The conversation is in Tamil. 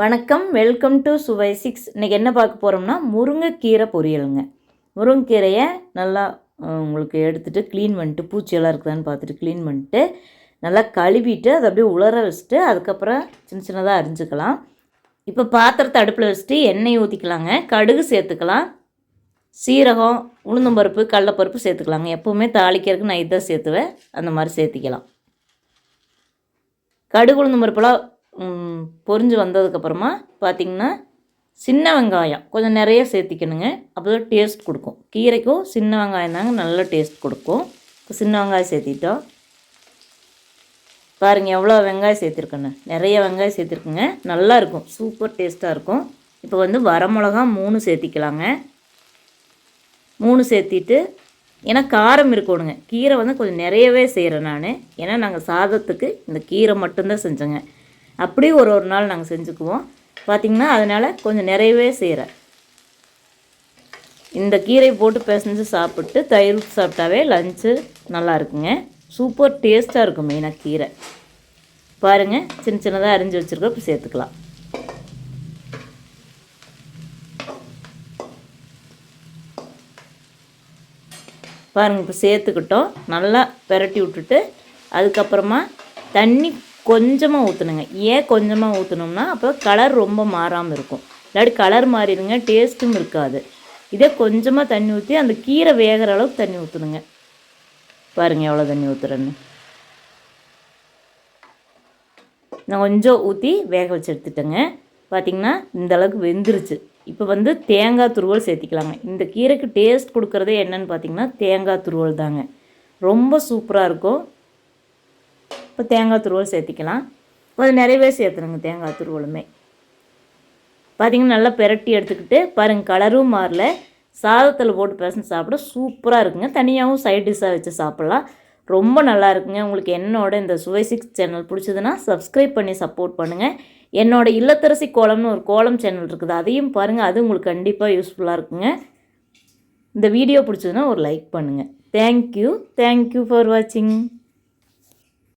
வணக்கம் வெல்கம் டு சுவை சிக்ஸ் இன்றைக்கி என்ன பார்க்க போகிறோம்னா முருங்கைக்கீரை பொரியலுங்க. முருங்கைக்கீரையை நல்லா உங்களுக்கு எடுத்துகிட்டு க்ளீன் பண்ணிட்டு பூச்சியெல்லாம் இருக்குதான்னு பார்த்துட்டு க்ளீன் பண்ணிட்டு நல்லா கழுவிட்டு அதை அப்படியே உலர வச்சுட்டு அதுக்கப்புறம் சின்ன சின்னதாக அரிஞ்சுக்கலாம். இப்போ பாத்திரத்தை அடுப்பில் வச்சுட்டு எண்ணெய் ஊற்றிக்கலாங்க கடுகு சேர்த்துக்கலாம். சீரகம் உளுந்தம்பருப்பு கடலப்பருப்பு சேர்த்துக்கலாங்க. எப்போவுமே தாளிக்கிறதுக்கு நான் இதை சேர்த்துவேன். அந்த மாதிரி சேர்த்திக்கலாம். கடுகு உளுந்தம் பருப்பெல்லாம் பொரிஞ்சு வந்ததுக்கப்புறமா பார்த்திங்கன்னா சின்ன வெங்காயம் கொஞ்சம் நிறைய சேர்த்திக்கணுங்க. அப்போ தான் டேஸ்ட் கொடுக்கும். கீரைக்கும் சின்ன வெங்காயம் தாங்க நல்ல டேஸ்ட் கொடுக்கும். இப்போ சின்ன வெங்காயம் சேர்த்திட்டோம். பாருங்கள் எவ்வளோ வெங்காயம் சேர்த்துருக்கேன்னு. நிறைய வெங்காயம் சேர்த்துருக்குங்க. நல்லாயிருக்கும் சூப்பர் டேஸ்ட்டாக இருக்கும். இப்போ வந்து வரமிளகா மூணு சேர்த்திக்கலாங்க. மூணு சேர்த்திட்டு ஏன்னா காரம் இருக்கணுங்க. கீரை வந்து கொஞ்சம் நிறையவே செய்கிறேன் நான். ஏன்னா நாங்கள் சாதத்துக்கு இந்த கீரை மட்டும்தான் செஞ்சோங்க. அப்படியே ஒரு ஒரு நாள் நாங்கள் செஞ்சுக்குவோம். பார்த்திங்கன்னா அதனால் கொஞ்சம் நிறையவே செய்கிறேன் இந்த கீரை போட்டு பிசைஞ்சு சாப்பிட்டு தயிர் சாப்பிட்டாவே லஞ்சு நல்லா இருக்குங்க. சூப்பர் டேஸ்ட்டாக இருக்கும் மெயினாக கீரை. பாருங்கள் சின்ன சின்னதாக அரிஞ்சு வச்சுருக்கோம் இப்போ சேர்த்துக்கலாம். பாருங்கள் இப்போ சேர்த்துக்கிட்டோம். நல்லா பெரட்டி விட்டுட்டு அதுக்கப்புறமா தண்ணி கொஞ்சமாக ஊற்றணுங்க ஏன் கொஞ்சமாக ஊற்றணும்னா அப்போ கலர் ரொம்ப மாறாமல் இருக்கும். இல்லாட்டி கலர் மாறிடுங்க டேஸ்ட்டும் இருக்காது. இதே கொஞ்சமாக தண்ணி ஊற்றி அந்த கீரை வேகிற அளவுக்கு தண்ணி ஊற்றணுங்க பாருங்கள் எவ்வளோ தண்ணி ஊற்றுறேன்னு நான் கொஞ்சம் ஊற்றி வேக வச்சு எடுத்துட்டேங்க. பார்த்திங்கன்னா இந்த அளவுக்கு வெந்துருச்சு. இப்போ வந்து தேங்காய் துருவல் சேர்த்திக்கலாங்க. இந்த கீரைக்கு டேஸ்ட் கொடுக்குறதே என்னன்னு பார்த்தீங்கன்னா தேங்காய் துருவல் தாங்க. ரொம்ப சூப்பராக இருக்கும். இப்போ தேங்காய் துருவல் சேர்த்திக்கலாம். கொஞ்சம் நிறையவே சேர்த்துணுங்க தேங்காய் துருவலுமே. பார்த்திங்கன்னா நல்லா பெரட்டி எடுத்துக்கிட்டு பாருங்கள் கலரும் மாறல சாதத்தில் போட்டு பேசணும் சாப்பிட சூப்பராக இருக்குங்க. தனியாகவும் சைட் டிஷ்ஷாக வச்சு சாப்பிட்லாம். ரொம்ப நல்லா இருக்குங்க. உங்களுக்கு என்னோட இந்த சுவை சிக்ஸ் சேனல் பிடிச்சதுன்னா சப்ஸ்கிரைப் பண்ணி சப்போர்ட் பண்ணுங்கள் என்னோட இல்லத்தரசி கோலம்னு ஒரு கோலம் சேனல் இருக்குது. அதையும் பாருங்கள் அது உங்களுக்கு கண்டிப்பாக யூஸ்ஃபுல்லாக இருக்குங்க. இந்த வீடியோ பிடிச்சதுன்னா ஒரு லைக் பண்ணுங்கள் தேங்க்யூ தேங்க்யூ ஃபார் வாட்சிங்